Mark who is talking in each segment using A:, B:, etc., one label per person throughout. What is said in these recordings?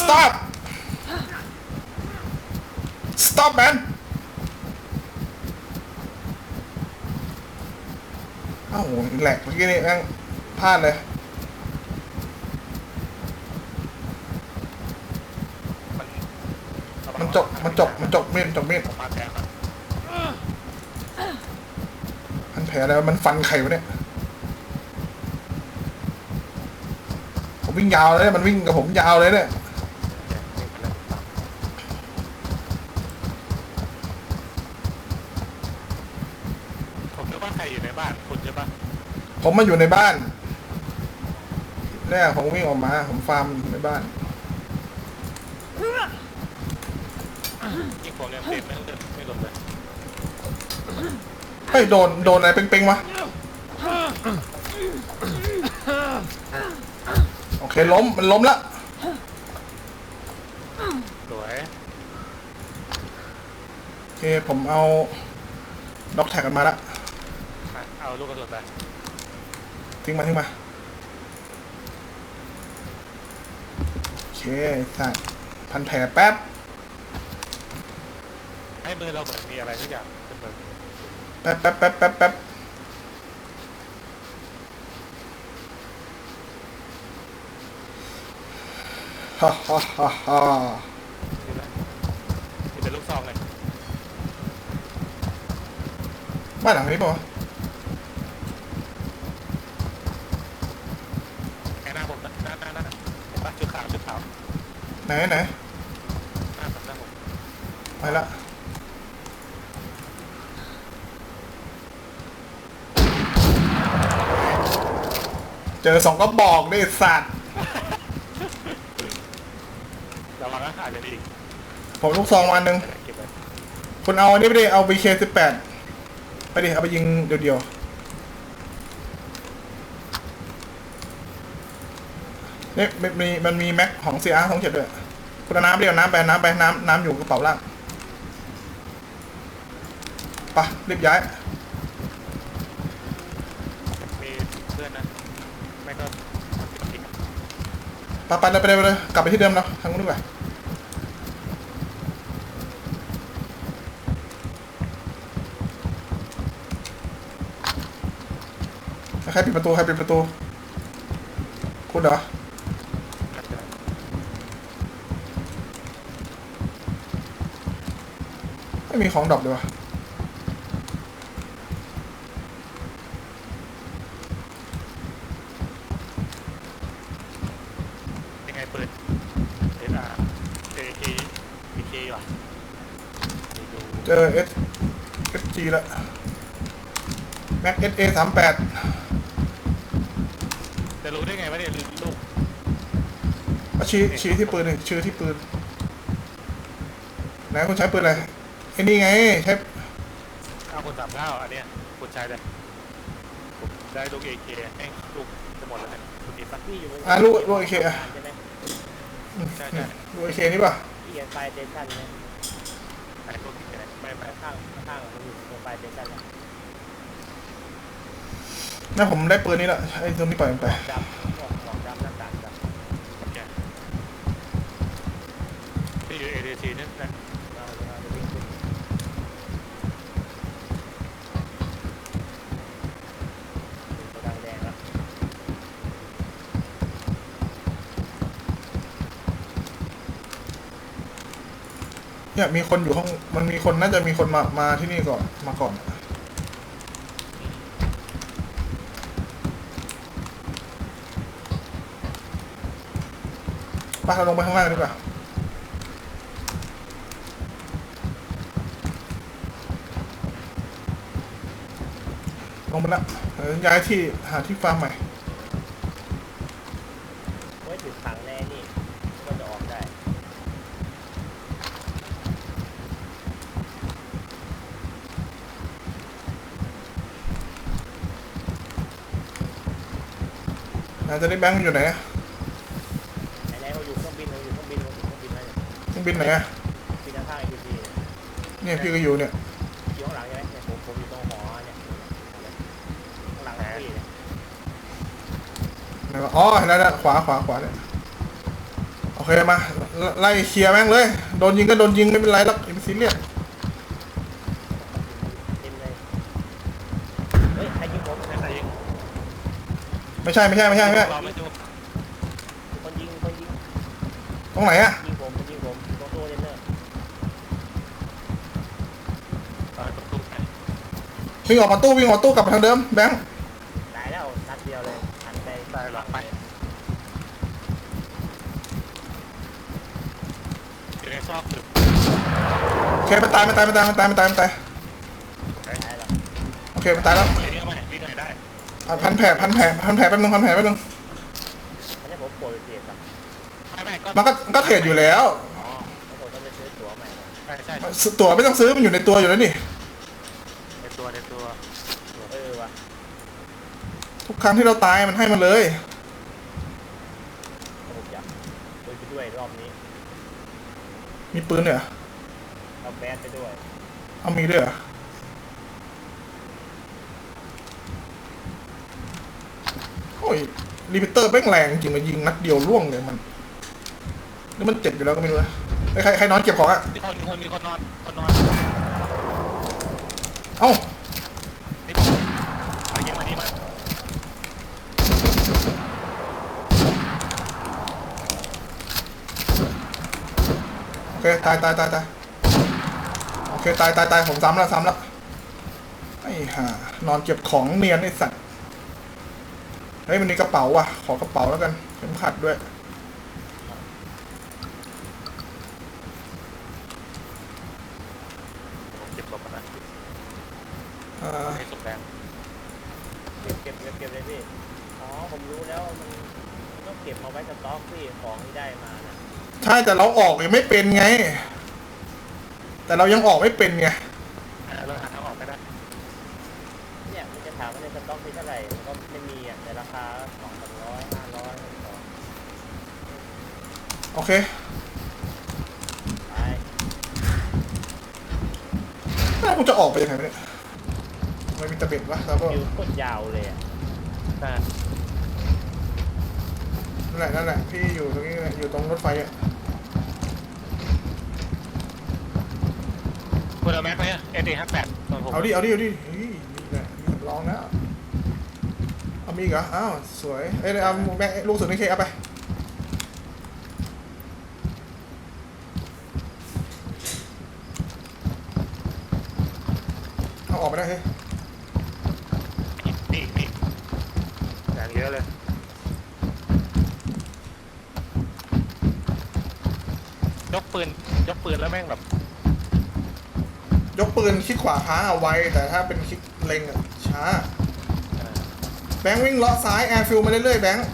A: stop stop man อ้าวโหแหลกเมื่อกี้นี่แม่งพลาดเลย
B: มัน
A: จบมันจบมันจบมีดจบมีด
B: ผมมาแทนครับ
A: มันแผลแล้วมันฟันไข่วะเนี่ยผมวิ่งยาวเลยเนี่ยมันวิ่งกับผมยาวเลยเนี่ย
B: ผมนึกว่าใครอยู่ใน บ้านคุณใช่ปะ
A: ผมมาอยู่ในบ้านเนี่ยผมวิ่งออกมา ผมฟาร์มอยู่ในบ้าน
B: ยิ่งผมยังเต็มไม่เลืไม่ลงเลย
A: เฮ้ยโดนโดนอะไรเป้งๆวะโอเคล้มมันล้มละ
B: สวย
A: โอเคผมเอาด็อกแท็กกันมาละ
B: มา เอาลูกกระสุนไป
A: ทิ้งมาทิ้งมาโอเคสั่งพันแผลแป๊บ
B: ให้มือเราเหมือนมีอะไรทุกอย่างเป็นมือ
A: แป๊บแป๊บแป๊บแป๊บแป๊บฮ่าฮ่าฮ่าฮ่า
B: นี่แหละนี่เป็นลูกซองเลย
A: บ้านหลังนี้ป่าวะ
B: ไอ้หน้าผมนะหน้าหน้าหน้าเห็นปะชุดขาวชุดขาว
A: ไหนไหน
B: หน้าผมหน้าผม
A: ไปละเจอสองก็บอกได้สัตว์
B: ระวังอาหารจะอีก
A: ผมลูกซองมาอันหนึ่ง
B: เก็บไว้
A: คุณเอาอันนี้ไปดิเอา BK สิบแปดไปดิเอาไปยิงเดียวๆนี่มันมีมันมีแม็กของ CR สองเจ็ดด้วย คุณเอาน้ำไปเดียวน้ำไปน้ำไปน้ำน้ำอยู่กระเป๋าล่างไปะรีบย้าย
B: มีเพื่อนนะไม่ก็อีก
A: ไปไปเลยไปเลยไปเลยกลับไปที่เดิมแล้วทางนู้นดีกว่าใครปิดประตูใครปิดประตู คุณเหรอ ไม่มีของดรอปเลยวะ
B: ยังไงปืนเอสอาร์เอเคเอเคว่ะดู
A: เจอ S S G แล้ว Mac S A สามแปด
B: จะรู้ได้ไงว่าเนี่ยลูก
A: ชี้ชี้ที่ปืนหนึ่งชี้ที่ปืนไหนคุณใช้ปืนอะไรไอ้นี่ไงใช้
B: เอาคนสามเก้าอันเนี้ยคุณใช้เลยผมได้ลูกเอเคแม่งลูกจะหมดแล้วเนี่ยคุณดีปะ
C: พี่อยู่บน
A: อะลูกลูกไอเคอะ
C: ใช่ไหม
B: ใช่ใช่
A: ลูกไอเคนี่ป่ะ
C: พี่ยังไฟเดชั่นไหม
B: ไอ้ลูกที่ไหนไม่ไม่
C: ข้างข้างมันอยู่ตรงไฟเดชั่นแล้ว
A: นั่นผมได้ปืนนี้และไอ้ตัวนี้ปล่อยมันไป
C: ดำหมอกหมอกดำหน้าต่างดำ
B: โอเคที่อยู่เอเดซีนี่นะ
C: เราเราจะวิ่งขึ้นโกดังแดงแล้ว
A: เนี่ยมีคนอยู่ห้องมันมีคนน่าจะมีคนมามาที่นี่ก่อนมาก่อน ไปเราลงไปข้างล่างดีกว่าลงไปละเดี๋ยวย้ายที่หาที่ฟาร์มใหม่
C: ไว้จุดขังแน่นี่ก็จะออกได้
A: อาจะได้แบงค์มันอยู่ไหนอะ
C: ไหนไหนเขาอยู่เครื่องบินเขาอยู่เครื่องบินเขาอยู่เครื่องบินนั่น
A: เครื่องบินไหนอะ
C: บินข้างๆไอ้พี
A: เนี่ยพี่ก็อยู่เนี่ย
C: อยู่ข้างหลังใช่ไหมเนี่ยผมผมอยู่ตรงหอเนี่ยข้างหลังพี่เนี่ย
A: ไหนวะอ๋อเห็นแล้วนะขวาขวาขวาเนี่ยโอเคเคมาไล่เคลียร์แม่งเลย โดนยิงก็โดนยิงไม่เป็นไรหรอกอย่าไปซีเรียส
C: เต็มเลยเฮ้ยใครยิงผม
B: ไม่ใช่ยิง
A: ไม่ใช่ไม่ใช่ไม่ใช่ไม่ใช่
B: เราไม่ดู
C: มีคนยิงมีคนยิง
A: ตรงไหนอะ
C: ยิงผมยิงผมตรงตู้เลนเนอร์
B: เราประตูไหน
A: วิ่งออกมาตู้วิ่งออกมาตู้กลับไปทางเดิมแบงค์
C: ตายแล้วนัดเดียวเลยหันไป
B: ได้หลังไปอยู่ในซอกหรือ
A: โอเคมันตายมันตายมันตายมันตายมันตายมันตาย
C: ตายแล้ว
A: โอเคมันตายแล้ว
B: เรี
A: อะพันแผลพันแผลพันแผลแป๊บนึงพันแผลแป๊บนึง
C: ไม่ใช่ผมป่วยเสียครับ
B: ไม่ไม่ก็
A: มันก็มันก็เทรดอยู่แล้ว
B: อ๋อ
C: แล้วผมต้องไปซื้อตั๋วใหม่มา
B: ใช่ใช่
A: ตั๋วไม่ต้องซื้อมันอยู่ในตัวอยู่แล้วนี่
B: ในตัวในตัว
C: เออว่ะ
A: ทุกครั้งที่เราตายมันให้มันเลย
C: ผมอยากคุยไปด้วยรอบนี้
A: มีปืนเนี่ย
C: เอาแบนไปด้วย
A: เอามีด้วยเหรอ โอ้ยรีพิเตอร์แม่งแรงจริงมายิงนัดเดียวล่วงเลยมันหรือมันเจ็บอยู่แล้วก็ไม่รู้นะเฮ้ยใครใครนอนเก็บของอะ
B: มีคนมีคนมีคนนอนคนนอน
A: เอ้า
B: นี่ผมมายิงมานี่มา
A: โอเคตายตายตายตายโอเคตายตายตายผมซ้ำแล้วซ้ำแล้วไอ้ห่านอนเก็บของเนียนไอ้สัตว์เฮ้ยมันมีกระเป๋าว่ะ ขอกระเป๋าแล้วกันเข็มขัดด้วย
B: ผมเก็บศพนะ
A: อ่า
B: ให้ศพแดง
C: เก็บเก็บเก็บเก็บเลยพี่ อ๋อ ผมรู้แล้วมันมันต้องเก็บมาไว้สต็อกพี่ของที่ได้มานะ
A: ใช่แต่เราออกยังไม่เป็นไง แต่เรายังออกไม่เป็นไงา
C: คาสองสามร้อยห้าร้อยสอง
A: โอเค
C: ไป
A: แล้วกูจะออกไปยังไงวะเนี่ยไม่มีตะเบ็ดวะครับ
C: คิวโคตรยาวเลยอะ
B: แต่
A: นั่นแหละนั่นแหละพี่อยู่ตรงนี้แหละอยู่ตรงรถไฟอะ
B: คุณเอาแม็กไหมเอดีห้าแปดตอนผม
A: เอาดิเอาดิเอาดิเฮ้ยนี่แหละนี่สำรองแล้วเอา มีอีกเหรอ อ้าว สวย เอ้ยเอาแม่ลูกสุดในเคเอาไป เอาออกไปได้เฮ้ย
B: นี่นี่อย่างเยอะเลย ยกปืน ยกปืนแล้วแม่งแบบ
A: ยกปืนคลิกขวาค้างเอาไว้ แต่ถ้าเป็นคลิกเล็งอะช้า
B: เอ่อ
A: แบงค์วิ่งเลาะซ้ายแอร์ฟิลมาเรื่อยๆแบงค์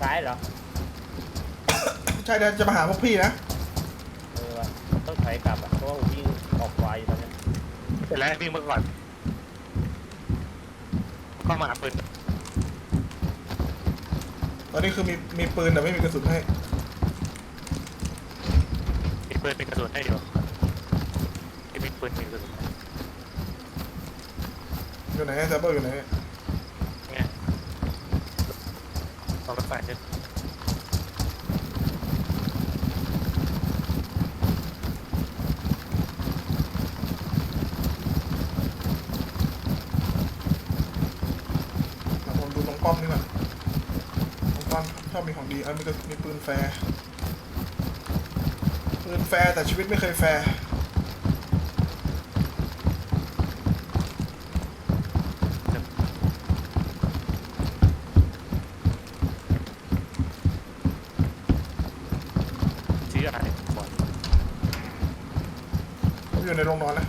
C: ซ้ายเหรอ
A: ใช่เดี๋ยวจะมาหาพวกพี่นะ
C: เออว่ะต้องถอยกลับอะเพราะว่าผมวิ่งออกขวาอยู่ตอนเนี้ย
B: เป็นไรวิ่งมาก่อนก็มาหาปืน
A: ตอนนี้คือมีมีปืนแต่ไม่มีกระสุนให้
B: มีปืนเป็นกระสุนให้อยู่มีปืนมีกระสุนให้
A: อยู่ไหนเซิร์ฟเวอร์อยู่ไหน
B: ไงต อนรถไฟเนี่ย
A: อะผมดูตรงป้อมนี่ก่อนตรงป้อมชอบมีของดีเออมีกระมีปืนแฟร์ปืนแฟร์แต่ชีวิตไม่เคยแฟร์
B: ชี้อะไรบอล
A: ผม อยู่ในโรงนอนนะ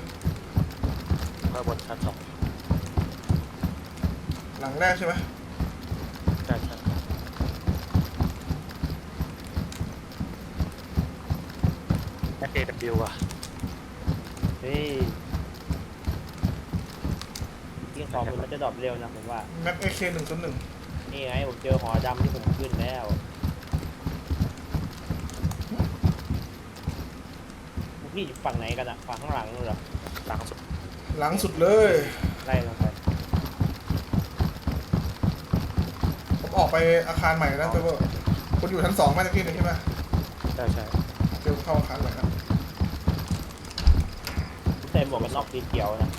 B: ข้างบนชั้นสอง
A: หลังแรกใช่ไหม
B: ใช่ใช่แอเอวอะ
C: เฮ้ยยิงของมันจะดรอปเร็วนะผมว่า
A: แม็กเอเคหนึ่งศูนย์หนึ่ง
C: นี่ไงผมเจอหอดำที่ผมขึ้นแล้ว พวกพี่อยู่ฝั่งไหนกันอะฝั่งข้างหลังนู่นเหรอ
B: หลังสุด
A: หลังสุดเลย
C: ไล่ลงไป
A: ผมออกไปอาคารใหม่นะเซิร์ฟเวอร์คุณอยู่ชั้นสองไหมตะกี้นี่ใช่ไหม
B: ใช่ใช่
A: เดี๋ยวเข้าอาคารเลยครับ
C: ใส่หมวกกันน็อกสีเขียวนะ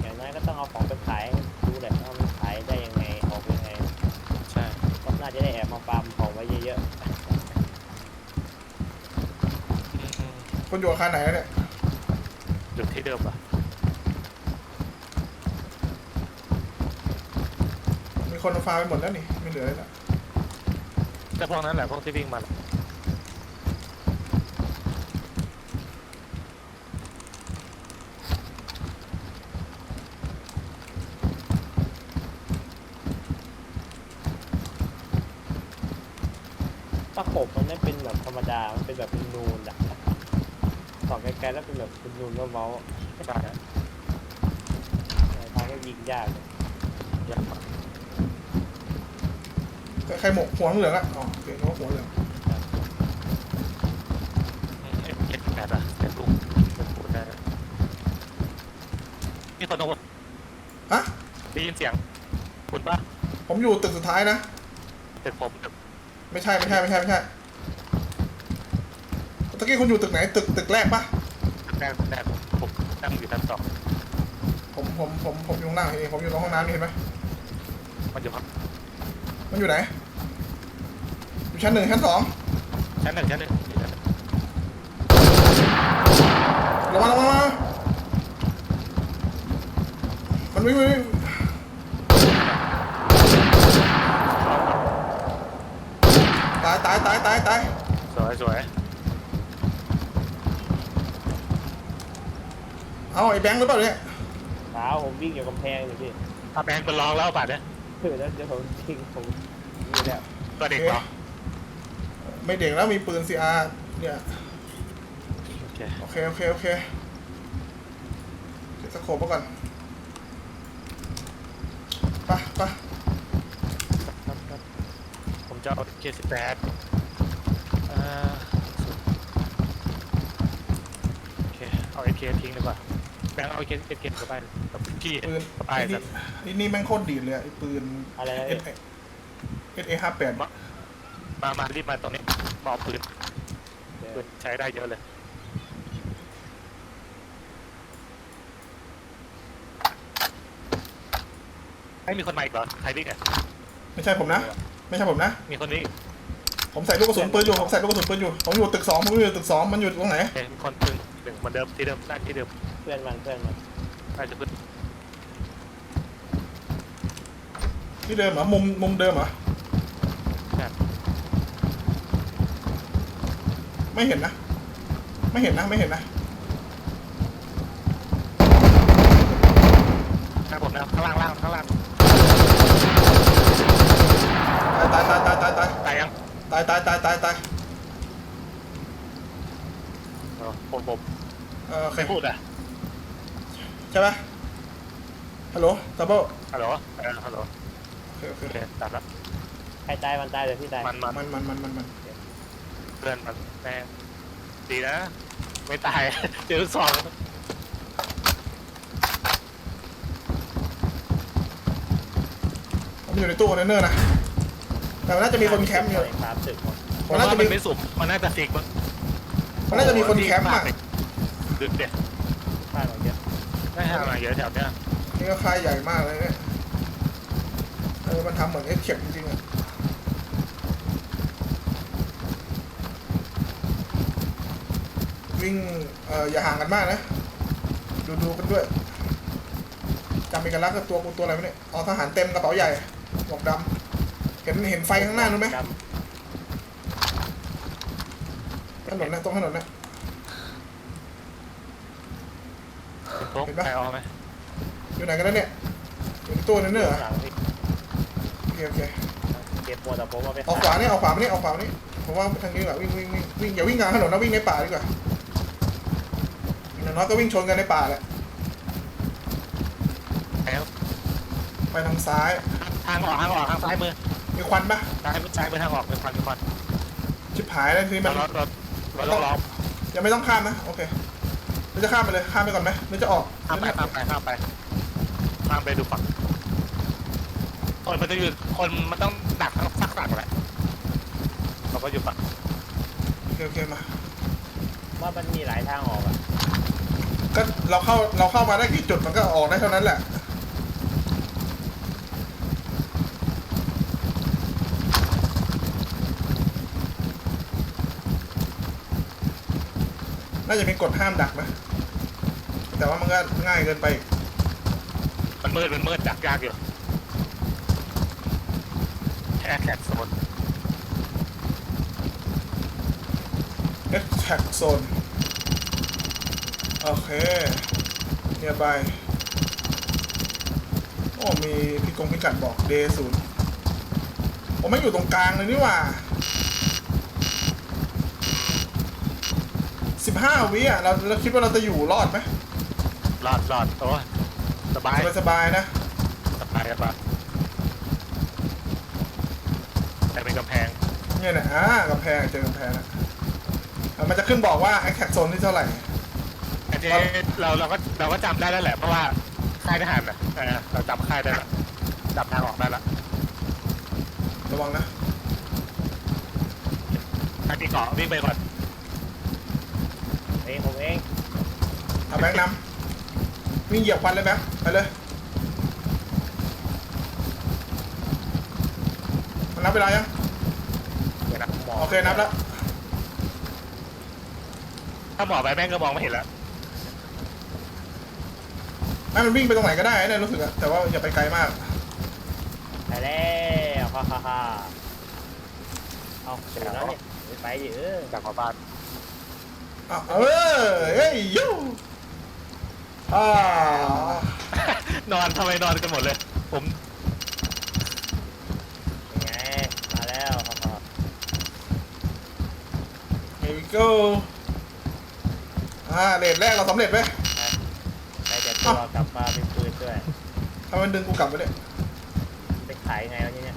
C: อย่างน้อยก็ต้องเอาของไปขายให้ดูแหละว่ามันขายได้ยังไงออกยังไง
B: ใช่
C: ก็น่าจะได้แอบมาฟาร์มของไว้เยอะ
B: อืมอืม
A: คุณอยู่อาคารไหนแล้วเนี่ย
B: อยู่ที่เดิมป่ะ
A: มีคนเอาฟาร์มไปหมดแล้วนี่ไม่เหลือเลยละ
B: แต่พวกนั้นแหละพวกที่วิ่งมา
C: ๆตะขบมันไม่เป็นแบบธรรมดา มันเป็นแบบเป็นนูนอะ ส่องไกลๆแล้วเป็นแบบเป็นนูนเบา
B: ใช่
C: ๆทำให้ยิงยากเลย
B: ยังมา
A: ใครหมกหัวเหลืองอะอ๋อเปลี่ยนว่าหัวเหลือง
B: เอ็มเจ็ดแปดอะเป็นลูกเป็นปูนได้นะมีคนโดน
A: ฮะ
B: ได้ยินเสียงคุณป่ะ
A: ผมอยู่ตึกสุดท้ายนะ
B: ตึกผมตึก
A: ไม่ใช่ไม่ใช่ไม่ใช่ไม่ใช่ ตะกี้คุณอยู่ตึกไหนตึกตึกแรกปะ
B: แรกแรกผมนั่งอยู่ชั้นสอง
A: ผมผมผมผมอยู่ข้างล่างเองผมอยู่ตรงห้องน้ำนี่เห็นไหม
B: มันอยู่ข้าง
A: มันอยู่ไหนอยู่ชั้นหนึ่งชั้นสอง
B: ชั้นหนึ่งชั้นหนึ่งอยู่ชั้นหนึ่ง
A: ระวังระวังระวังมันวิ่งวิ่งวิ่งตายตายตายตายตาย
B: สวยสวย
A: เอาไอ้แบงค์หรือเปล่าเนี่ย
C: เท้าผมวิ่งอยู่กำแพงอยู่พี่
B: ถ้าแบงค์เป็นรองแล้วป่ะเนี่ย
C: เออแล้วเดี๋ยวผมทิ้งผมนี่แหละ
B: ก็เด็กเหรอ
A: ไม่เด็กแล้วมีปืน CR เนี่ย
B: โอเค
A: โอเคโอเคโอเคเดี๋ยวสโคปมาก่อนไปไป
B: ครับครับผมจะเอาเกียร์สิบแปดเอ่อโอเคเอาเอเคทิ้งดีกว่า แบงค์เอาเอเคเอเคกลับไปกับพี่
A: ปืน
B: กับ
A: ไอ้
B: ไอ้
A: นี่
B: สัตว์
A: ไอ้นี่แม่งโคตรดีดเลยอะไอ้ปืน
C: อะไรนะ
A: เอ
C: พี่
A: สเอสเอห้าแปด
B: มามารีบมาตรงนี้มาเอาปืน
C: เดี๋ยว
B: ปืนใช้ได้เยอะเลยให้มีคนมาอีกเหรอใครวิ่งอะ
A: ไม่ใช่ผมนะ ไม่ใช่ผมนะ
B: มีคนวิ่ง
A: ผมใส่ลูกกระสุนปืนอยู่ ผมใส่ลูกกระสุนปืนอยู่ ผมอยู่ตึกสองผมอยู่ตึกสองมันอยู่ตรงไหน
B: เห็นคนหนึ่งหนึ่งเหมือนเดิมที่เดิมได้ที่เดิม
C: เพื่อนมันเพื่อนมัน
B: น่าจะขึ้น
A: ที่เดิมเหรอมุมมุมเดิมเหรอ
B: ใช่
A: ไม่เห็นนะ ไม่เห็นนะไม่เห็นนะ
B: ใช่ผมนะข้างล่างล่างข้างล่าง
A: ตายตายตายตายตาย
B: ตายยัง
A: ตายตายตายตายตาย
B: เออผมผม
A: เออโอเค
B: ไม่พูดอะ
A: ใช่ปะฮัลโหลดับเบิล
B: ฮัลโหลเออฮัลโหล
A: โอเคโอเค
B: โอเคตัดแล้ว
C: ใครตายมันตายเลยพี่ตาย
B: มันมัน
A: มันมันมันมันมัน
B: เพื่อนมันแม่งดีนะ ไม่ตาย เจอลูกสอง
A: ผมอยู่ในตู้คอนเทนเนอร์นะแต่มันน่าจะมีคนแคมป์อยู่
C: สามตึกหมด
B: ผ
A: มั
B: ม
A: นน่า
B: ว่า
A: จะ
B: มั
A: มี
B: นไม่สุกมันน่าจะฟิกมั้ง
A: มันน่าจะมีคนแคมป์อะ
B: ดึกเด็ด
C: บ้านเราเยอะ
B: ไม่ให้มาเยอะแถวเนี้ย
A: นี่ก็ค่ายใหญ่มากเลยเนี่ยเออมันทำเหมือนเอสเข็มจริงๆอะวิ่งเอ่ออย่าห่างกันมากนะ ดูดูกันด้วยจำเอกลักษณ์กับตัวกูตัวอะไรไหมเนี่ยอ๋อทหารเต็มกระเป๋าใหญ่หมวกดำเห็นเห็นไฟข้างหน้านู้นไหม
C: ด
A: ถนนนะตรงถนนนะ
B: คุณพก
A: เห็ นปะ
B: ใครเอาไหม
A: อยู่ไหนกันแล้วเนี่ยอยู่ในตู้นั่นำเนอะ
C: หลังพี่
A: โอเคโอเค
C: เก็บหมดแต่ผมเอาไป
A: ออกขวานี่ออกขวามานี่ออกขวามานี่ผมว่าทางนี้ดีกว่าวิ่งวิ่งวิ่งวิ่งอย่าวิ่งกลางถนนนะวิ่งในป่าดีกว่าอย่างน้อยก็วิ่งชนกันในป่าแหละ
B: แล้ว
A: ไปทางซ้าย
B: ทางออกทางออกทางซ้ายมือ
A: มีควันปะ
B: ซ้ายมือซ้ายมือทางออกเป็นควันเป็นควัน
A: ชิบหายแล้วทีนี้
B: เรา
A: มัน
B: เราเราเราต้องล้อม
A: ยังไม่ต้องข้ามนะโอเค เราจะข้ามไปเลยข้ามไปก่อนไหมหรือจะออก
B: ข้ามไปข้ามไปข้ามไปข้ามไปดูฝั่งคนมันจะอยู่คนมันต้องดักทั้งสักฝั่งแหละเราก็อยู่ฝั่ง
A: โอเคโอเคมา
C: ว่ามันมีหลายทางออกอะ
A: ก็เราเข้าเราเข้ามาได้กี่จุดมันก็ออกได้เท่านั้นแหละ น่าจะมีกฎห้ามดักนะ แต่ว่ามันก็ง่ายเกินไปอีก
B: มันมืดมันมืดดักยากอยู่แค่แขกโซน
A: เอ็กแท็กโซนโอเคเนียบายโอ้มีพี่กงพิกัดบอกเดศูนย์โอ้ไม่อยู่ตรงกลางเลยนี่หว่า สิบห้าวิอะเราเราคิดว่าเราจะอยู่รอดไหม
B: รอดรอดโอ้ยสบาย
A: สบายสบายๆนะ
B: สบายสบายแต่เป็นกำแพง
A: เนี่ยนะอ่ากำแพงเจอกำแพงนะอะมันจะขึ้นบอกว่าไอ้แท็กโซนที่เท่าไหร่
B: อันนี้เราเราก็เราก็จำได้แล้วแหละเพราะว่าค่ายทหารนะเออเราจำค่ายได้ละจำทางออกได้ละ
A: ระวังนะ
B: ทางที่เกาะวิ่งไปก่อน
C: เองผมเอง
A: เอาแบงค์นำวิ่งเหยียบควันเลยแบงค์ไปเลยมันนับเวลายัง
B: เดี๋ยวนะหมอ
A: โอเคนับแล้ว
B: ถ้าหมอไปแม่งก็มองไม่เห็นแล้ว
A: ให้มันวิ่งไปตรงไหนก็ได้เนี่ยรู้สึกอะแต่ว่าอย่าไปไกลมาก
C: ไปแล้วฮ่าฮ่าฮ่าเอาถึงแล้วนี่ไปดิเออ
B: จากขอบ้าน
A: อะเออเฮ้ยยู อ่าน
B: อนทำไมนอนกันหมดเลย ผม
C: ยังไงมาแล้วฮ่าฮ่า
A: เฮวิโก้อ่าเลทแรกเราสำเร็จไหม
C: ไปแต่ตัวกลับมาเป็นปืนด้วย
A: ทำไมมันดึงกูกลับไปเนี่ย
C: ไปขายไงวะเนี่ย